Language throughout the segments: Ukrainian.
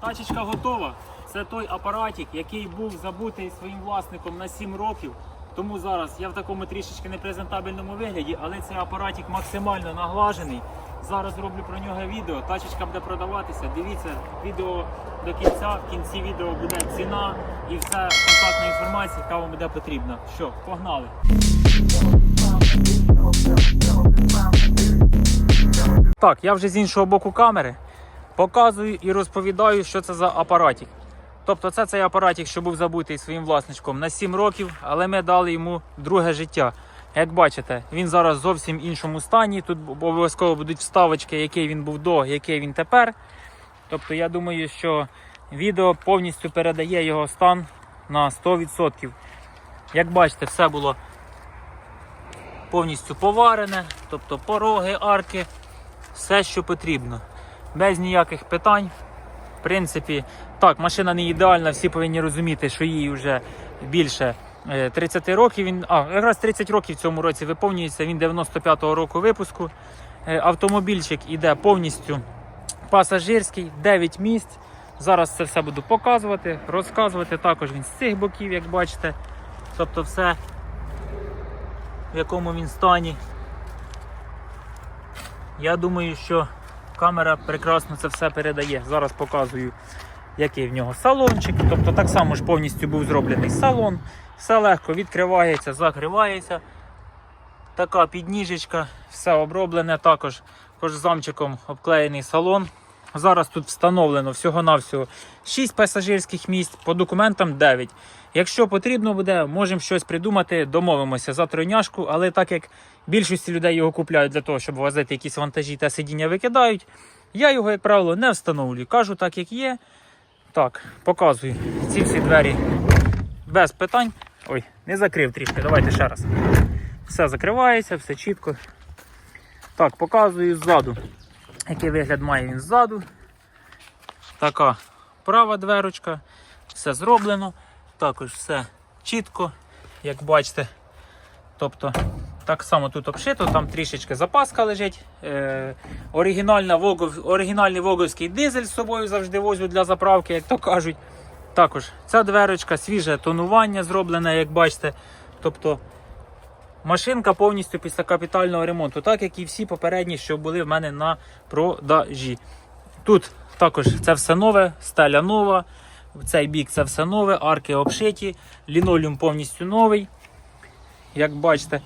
Тачечка готова. Це той апаратик, який був забутий своїм власником на 7 років. Тому зараз я в такому трішечки непрезентабельному вигляді, але цей апаратик максимально наглажений. Зараз зроблю про нього відео. Тачечка буде продаватися. Дивіться відео до кінця. В кінці відео буде ціна і вся контактна інформація, яка вам буде потрібна. Що, погнали! Так, я вже з іншого боку камери показую і розповідаю, що це за апаратик. Тобто це цей апаратик, що був забутий своїм власником на 7 років, але ми дали йому друге життя. Як бачите, він зараз в зовсім іншому стані. Тут обов'язково будуть вставочки, який він був до, який він тепер. Тобто я думаю, що відео повністю передає його стан на 100%. Як бачите, все було повністю поварене, тобто пороги, арки, все, що потрібно. Без ніяких питань. В принципі, так, машина не ідеальна, всі повинні розуміти, що їй вже більше е, 30 років. Він, а, якраз 30 років в цьому році виповнюється, він 95-го року випуску. Е, Автомобільчик іде повністю пасажирський, 9 місць. Зараз це все буду показувати, розказувати. Також він з цих боків, як бачите. Тобто все, в якому він стані. Я думаю, що камера прекрасно це все передає. Зараз показую, який в нього салончик. Тобто так само ж повністю був зроблений салон. Все легко відкривається, закривається. Така підніжечка, все оброблене, також замчиком обклеєний салон. Зараз тут встановлено всього-навсього 6 пасажирських місць, по документам 9. Якщо потрібно буде, можемо щось придумати, домовимося за тройняшку, але так як більшості людей його купляють для того, щоб возити якісь вантажі та сидіння викидають, я його, як правило, не встановлюю. Кажу так, як є. Так, показую ці всі двері без питань. Ой, не закрив трішки, давайте ще раз. Все закривається, все чітко. Так, показую ззаду. Який вигляд має він ззаду. Така права дверочка. Все зроблено. Також все чітко, як бачите. Тобто, так само тут обшито, там трішечки запаска лежить. Е, оригінальна Волгов, оригінальний воговський дизель з собою завжди возю для заправки, як то кажуть. Також ця дверочка, свіже тонування зроблене, як бачите. Тобто машинка повністю після капітального ремонту, так як і всі попередні, що були в мене на продажі. Тут також це все нове, стеля нова. Цей бік це все нове, арки обшиті, лінолеум повністю новий. Як бачите,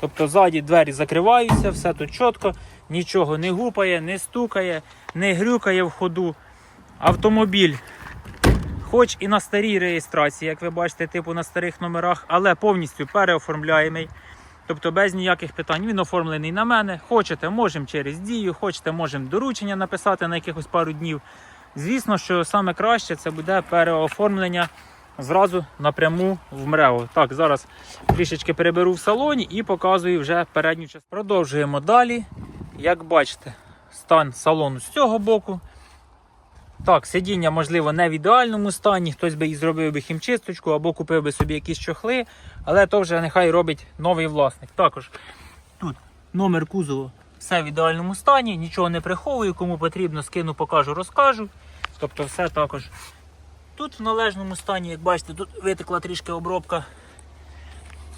тобто ззаді двері закриваються, все тут чітко, нічого не гупає, не стукає, не грюкає в ходу. Автомобіль, хоч і на старій реєстрації, як ви бачите, типу на старих номерах, але повністю переоформляємий. Тобто без ніяких питань він оформлений на мене. Хочете, можемо через дію, хочете, можемо доручення написати на якихось пару днів. Звісно, що саме краще це буде переоформлення зразу напряму в МРЕО. Так, зараз трішечки переберу в салоні і показую вже передню частину. Продовжуємо далі. Як бачите, стан салону з цього боку. Так, сидіння, можливо, не в ідеальному стані. Хтось би і зробив би хімчисточку або купив би собі якісь чохли, але то вже нехай робить новий власник. Також тут номер кузову все в ідеальному стані, нічого не приховую, кому потрібно, скину, покажу, розкажу. Тобто все також тут в належному стані, як бачите, тут витекла трішки обробка.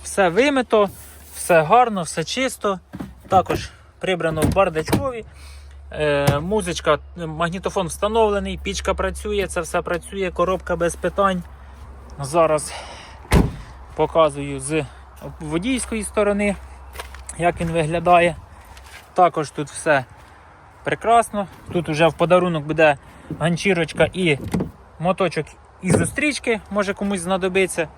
Все вимито, все гарно, все чисто. Також прибрано в бардачкові. Е, музичка, магнітофон встановлений, пічка працює, це все працює, коробка без питань. Зараз показую з водійської сторони, як він виглядає. Також тут все прекрасно. Тут вже в подарунок буде ганчірочка і моточок із зустрічки, може комусь знадобиться.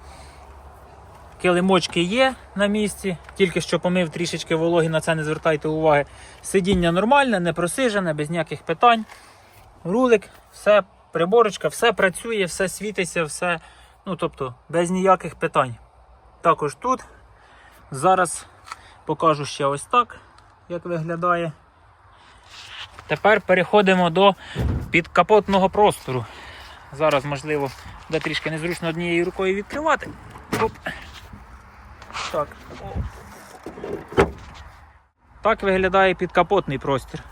Килимочки є на місці, тільки що помив трішечки вологі, на це не звертайте уваги. Сидіння нормальне, не просижене, без ніяких питань. Рулик, все, приборочка, все працює, все світиться, все, ну тобто, без ніяких питань. Також тут. Зараз покажу ще ось так, як виглядає. Тепер переходимо до підкапотного простору. Зараз, можливо, буде трішки незручно однією рукою відкривати. Оп. Так. Так виглядає підкапотний простір.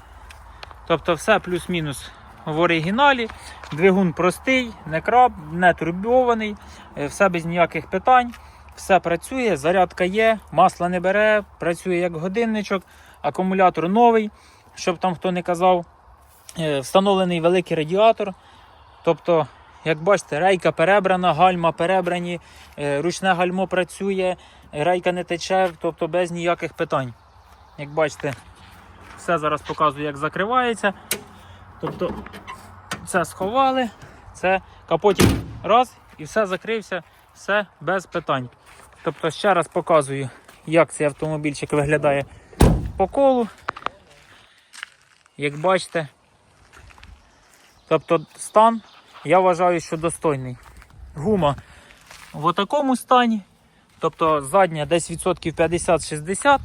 Тобто все плюс-мінус в оригіналі. Двигун простий, не краб, не турбований, е, все без ніяких питань. Все працює, зарядка є, масла не бере, працює як годинничок, акумулятор новий, щоб там хто не казав. Е, Встановлений великий радіатор. Тобто, як бачите, рейка перебрана, гальма перебрані, е, ручне гальмо працює, рейка не тече, тобто без ніяких питань. Як бачите, все зараз показую, як закривається. Тобто, це сховали, це капотик раз і все закрився, все без питань. Тобто, ще раз показую, як цей автомобільчик виглядає по колу. Як бачите, тобто стан, я вважаю, що достойний. Гума в такому стані. Тобто задня десь відсотків 50-60,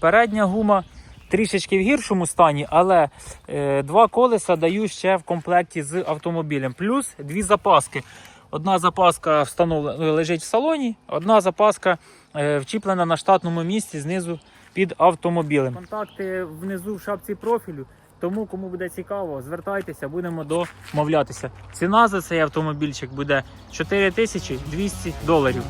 передня гума трішечки в гіршому стані, але е, два колеса даю ще в комплекті з автомобілем. Плюс дві запаски. Одна запаска встановлена лежить в салоні, одна запаска е, вчіплена на штатному місці знизу під автомобілем. Контакти внизу в шапці профілю. Тому, кому буде цікаво, звертайтеся, будемо домовлятися. Ціна за цей автомобільчик буде 4200 доларів.